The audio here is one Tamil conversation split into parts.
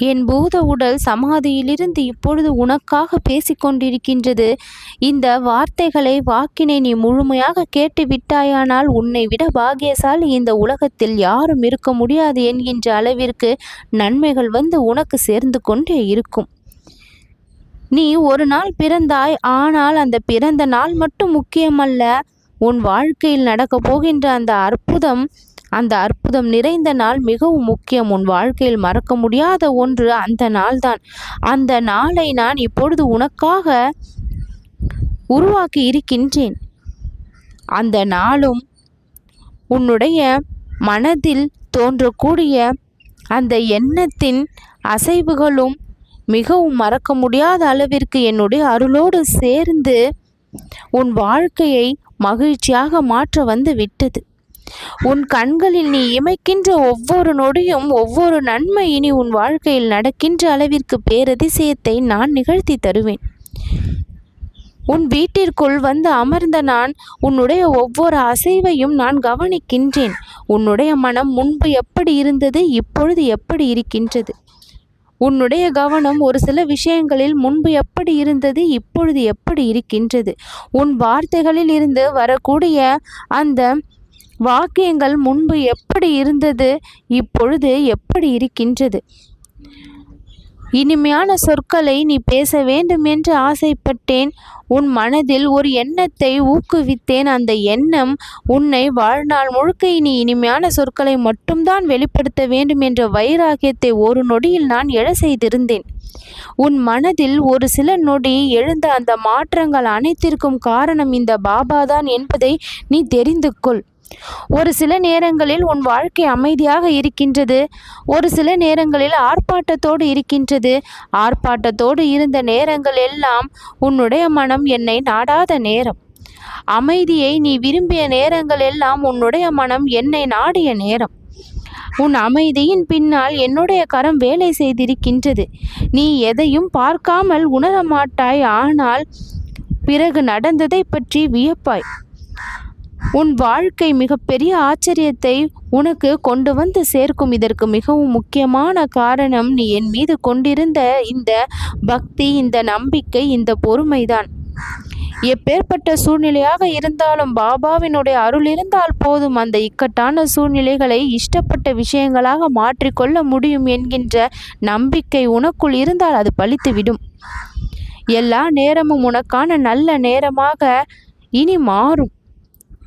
என் பூத உடல் சமாதியிலிருந்து இப்பொழுது உனக்காக பேசிக்கொண்டிருக்கின்றது. இந்த வார்த்தைகளை வாக்கினை நீ முழுமையாக கேட்டு விட்டாயானால் உன்னை விட பாக்கியசாலி இந்த உலகத்தில் யாரும் இருக்க முடியாது என்கின்ற அளவிற்கு நன்மைகள் வந்து உனக்கு சேர்ந்து கொண்டே இருக்கும். நீ ஒரு நாள் பிறந்தாய் ஆனால் அந்த பிறந்த நாள் மட்டும் முக்கியமல்ல. உன் வாழ்க்கையில் நடக்கப் போகின்ற அந்த அற்புதம் அந்த அற்புதம் நிறைந்த நாள் மிகவும் முக்கியம். உன் வாழ்க்கையில் மறக்க முடியாத ஒன்று அந்த நாள்தான். அந்த நாளை நான் இப்பொழுது உனக்காக உருவாக்கி இருக்கின்றேன். அந்த நாளும் உன்னுடைய மனதில் தோன்றக்கூடிய அந்த எண்ணத்தின் அசைவுகளும் மிகவும் மறக்க முடியாத அளவிற்கு என்னுடைய அருளோடு சேர்ந்து உன் வாழ்க்கையை மகிழ்ச்சியாக மாற்ற வந்து விட்டது. உன் கண்களில் நீ இமைக்கின்ற ஒவ்வொரு நொடியும் ஒவ்வொரு நன்மை இனி உன் வாழ்க்கையில் நடக்கின்ற அளவிற்கு பேரதிசயத்தை நான் நிகழ்த்தி தருவேன். உன் வீட்டிற்குள் வந்து அமர்ந்த நான் உன்னுடைய ஒவ்வொரு அசைவையும் நான் கவனிக்கின்றேன். உன்னுடைய மனம் முன்பு எப்படி இருந்தது இப்பொழுது எப்படி இருக்கின்றது? உன்னுடைய கவனம் ஒரு சில விஷயங்களில் முன்பு எப்படி இருந்தது இப்பொழுது எப்படி இருக்கின்றது? உன் வார்த்தைகளில் இருந்து வரக்கூடிய அந்த வாக்கியங்கள் முன்பு எப்படி இருந்தது இப்பொழுது எப்படி இருக்கின்றது? இனிமையான சொற்களை நீ பேச வேண்டும் என்று ஆசைப்பட்டேன். உன் மனதில் ஒரு எண்ணத்தை ஊக்குவித்தேன். அந்த எண்ணம் உன்னை வாழ்நாள் முழுக்க நீ இனிமையான சொற்களை மட்டும்தான் வெளிப்படுத்த வேண்டும் என்ற வைராகியத்தை ஒரு நொடியில் நான் எழ செய்திருந்தேன். உன் மனதில் ஒரு சில நொடி எழுந்த அந்த மாற்றங்கள் அனைத்திற்கும் காரணம் இந்த பாபாதான் என்பதை நீ தெரிந்து கொள். ஒரு சில நேரங்களில் உன் வாழ்க்கை அமைதியாக இருக்கின்றது. ஒரு சில நேரங்களில் ஆர்ப்பாட்டத்தோடு இருக்கின்றது. ஆர்ப்பாட்டத்தோடு இருந்த நேரங்கள் எல்லாம் உன்னுடைய மனம் என்னை நாடாத நேரம். அமைதியை நீ விரும்பிய நேரங்கள் எல்லாம் உன்னுடைய மனம் என்னை நாடிய நேரம். உன் அமைதியின் பின்னால் என்னுடைய கரம் வேலை செய்திருக்கின்றது. நீ எதையும் பார்க்காமல் உணர மாட்டாய் ஆனால் பிறகு நடந்ததை பற்றி வியப்பாய். உன் வாழ்க்கை மிகப்பெரிய ஆச்சரியத்தை உனக்கு கொண்டு வந்து சேர்க்கும். இதற்கு மிகவும் முக்கியமான காரணம் நீ என் மீது கொண்டிருந்த இந்த பக்தி இந்த நம்பிக்கை இந்த பொறுமைதான். எப்பேற்பட்ட சூழ்நிலையாக இருந்தாலும் பாபாவினுடைய அருள் இருந்தால் போதும். அந்த இக்கட்டான சூழ்நிலைகளை இஷ்டப்பட்ட விஷயங்களாக மாற்றிக்கொள்ள முடியும் என்கின்ற நம்பிக்கை உனக்குள் இருந்தால் அது பழித்துவிடும். எல்லா நேரமும் உனக்கான நல்ல நேரமாக இனி மாறும்.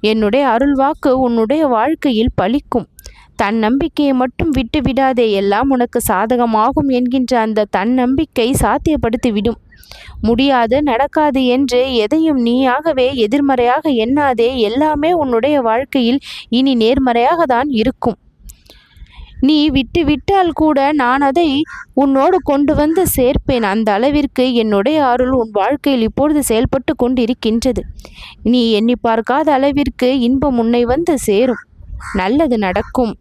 என்னுடைய அருள்வாக்கு உன்னுடைய வாழ்க்கையில் பலிக்கும் தன்னம்பிக்கையை மட்டும் விட்டு விடாதே. எல்லாம் உனக்கு சாதகமாகும் என்கின்ற அந்த தன்னம்பிக்கை சாத்தியப்படுத்திவிடும். முடியாது நடக்காது என்று எதையும் நீயாகவே எதிர்மறையாக எண்ணாதே. எல்லாமே உன்னுடைய வாழ்க்கையில் இனி நேர்மறையாக தான் இருக்கும். நீ விட்டு விட்டால் கூட நான் அதை உன்னோடு கொண்டு வந்து சேர்ப்பேன். அந்த அளவிற்கு என்னுடைய அருள் உன் வாழ்க்கையில் இப்பொழுது செயல்பட்டு கொண்டிருக்கின்றது. நீ எண்ணி பார்க்காத அளவிற்கு இன்பம் உன்னை வந்து சேரும். நல்லது நடக்கும்.